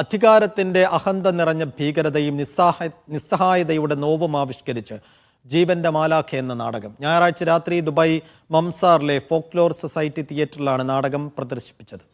അധികാരത്തിന്റെ അഹന്ത നിറഞ്ഞ ഭീകരതയും നിസ്സഹായ നിസ്സഹായതയുടെ നോവും ആവിഷ്കരിച്ച് ജീവന്റെ മാലാഖ എന്ന നാടകം. ഞായറാഴ്ച രാത്രി ദുബായ് മംസാറിലെ ഫോക്ലോർ സൊസൈറ്റി തിയേറ്ററിലാണ് നാടകം പ്രദർശിപ്പിച്ചത്.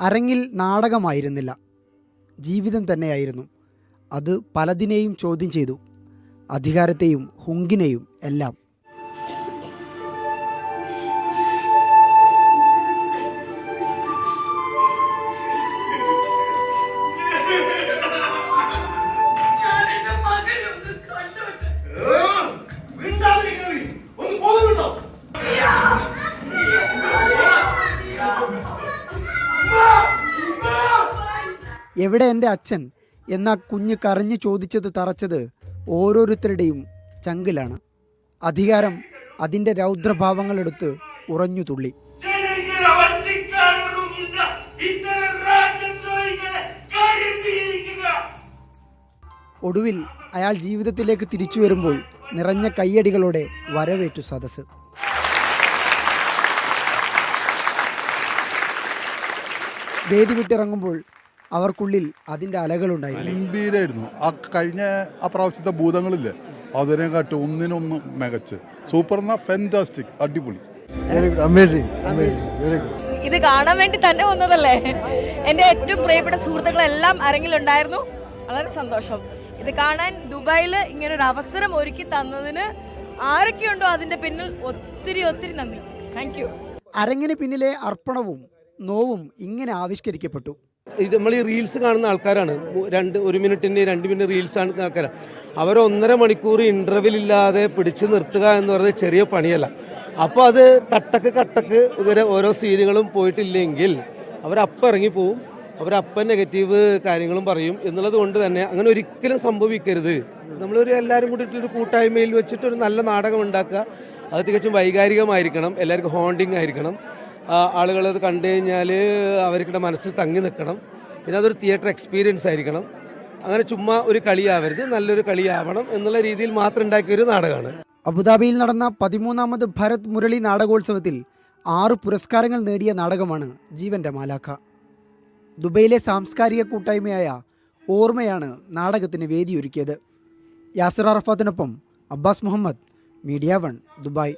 അരങ്ങിൽ നാടകമായിരുന്നില്ല. ജീവിതം തന്നെയായിരുന്നു. അത് പലതിനെയും ചോദ്യം ചെയ്തു. അധികാരത്തെയും ഹുങ്കിനെയും എല്ലാം. എവിടെ എന്റെ അച്ഛൻ? എന്ന കുഞ്ഞ് കരഞ്ഞു ചോദിച്ചത് തറച്ചത് ഓരോരുത്തരുടെയും ചങ്കിലാണ്. അധികാരം അതിന്റെ രൗദ്രഭാവങ്ങളെടുത്ത് ഉറഞ്ഞു തുള്ളി. ഒടുവിൽ അയാൾ ജീവിതത്തിലേക്ക് തിരിച്ചു വരുമ്പോൾ നിറഞ്ഞ കയ്യടികളോടെ വരവേറ്റു സദസ്സ്. വേദി വിട്ടിറങ്ങുമ്പോൾ അവർക്കുള്ളിൽ അതിന്റെ അലകളുണ്ടായിരുന്നു. ഗംഭീരായിരുന്നു. ആ കഴിഞ്ഞ ആ പ്രാവശ്യത്തെ ഭൂതങ്ങളില്ലേ അതിനെക്കാട്ടും ഒന്നിനൊന്ന് മികച്ച്. സൂപ്പർ എന്നാ ഫെന്റാസ്റ്റിക് അടിപൊളി. അമേസിംഗ് അമേസിംഗ് വെരി ഗുഡ് ഇത് കാണാൻ വേണ്ടി തന്നെ വന്നതല്ലേ? എന്റെ ഏറ്റവും പ്രിയപ്പെട്ട സുഹൃത്തുക്കളെല്ലാം അരങ്ങിലുണ്ടായിരുന്നു. വളരെ സന്തോഷം. ഇത് കാണാൻ ദുബായിൽ ഇങ്ങനെ ഒരു അവസരം ഒരുക്കി തന്നതിന് ആരൊക്കെയുണ്ടോ അതിന്റെ പിന്നിൽ? ഒത്തിരി ഒത്തിരി നന്ദി. താങ്ക് യു അരങ്ങിന് പിന്നിലെ അർപ്പണവും നോവും ഇങ്ങനെ ആവിഷ്കരിക്കപ്പെട്ടു. ഇത് നമ്മൾ ഈ റീൽസ് കാണുന്ന ആൾക്കാരാണ്. രണ്ട് ഒരു മിനിറ്റിന്റെ രണ്ട് മിനിറ്റ് റീൽസ് കാണുന്ന ആൾക്കാരാണ് അവർ ഒന്നര മണിക്കൂർ ഇന്റർവെൽ ഇല്ലാതെ പിടിച്ചു നിർത്തുക എന്ന് പറയുന്നത് ചെറിയ പണിയല്ല. അപ്പോൾ അത് കട്ടക്ക് കട്ടക്ക് ഇവരെ ഓരോ സീനുകളും പോയിട്ടില്ലെങ്കിൽ അവരപ്പം ഇറങ്ങി പോവും. അവരപ്പം നെഗറ്റീവ് കാര്യങ്ങളും പറയും. എന്നുള്ളത് കൊണ്ട് തന്നെ അങ്ങനെ ഒരിക്കലും സംഭവിക്കരുത്. നമ്മളൊരു എല്ലാവരും കൂടി ഒരു കൂട്ടായ്മയിൽ വെച്ചിട്ട് ഒരു നല്ല നാടകം ഉണ്ടാക്കുക. അത് തികച്ചും വൈകാരികമായിരിക്കണം. എല്ലാവർക്കും ഹോണ്ടിങ് ആയിരിക്കണം. ആളുകൾ അത് കണ്ടു കഴിഞ്ഞാൽ അവർക്കിടെ മനസ്സിൽ തങ്ങി നിൽക്കണം. പിന്നെ അതൊരു തിയേറ്റർ എക്സ്പീരിയൻസ് ആയിരിക്കണം. അങ്ങനെ ചുമ്മാ ഒരു കളിയാവരുത് നല്ലൊരു കളിയാവണം എന്നുള്ള രീതിയിൽ മാത്രം ഉണ്ടാക്കിയൊരു നാടകമാണ്. അബുദാബിയിൽ നടന്ന പതിമൂന്നാമത് ഭരത് മുരളി നാടകോത്സവത്തിൽ ആറ് പുരസ്കാരങ്ങൾ നേടിയ നാടകമാണ് ജീവന്റെ മാലാഖ. ദുബൈയിലെ സാംസ്കാരിക കൂട്ടായ്മയായ ഓർമ്മയാണ് നാടകത്തിന് വേദിയൊരുക്കിയത്. Yasir അറഫാത്തിനൊപ്പം Abbas Muhammad Media One Dubai.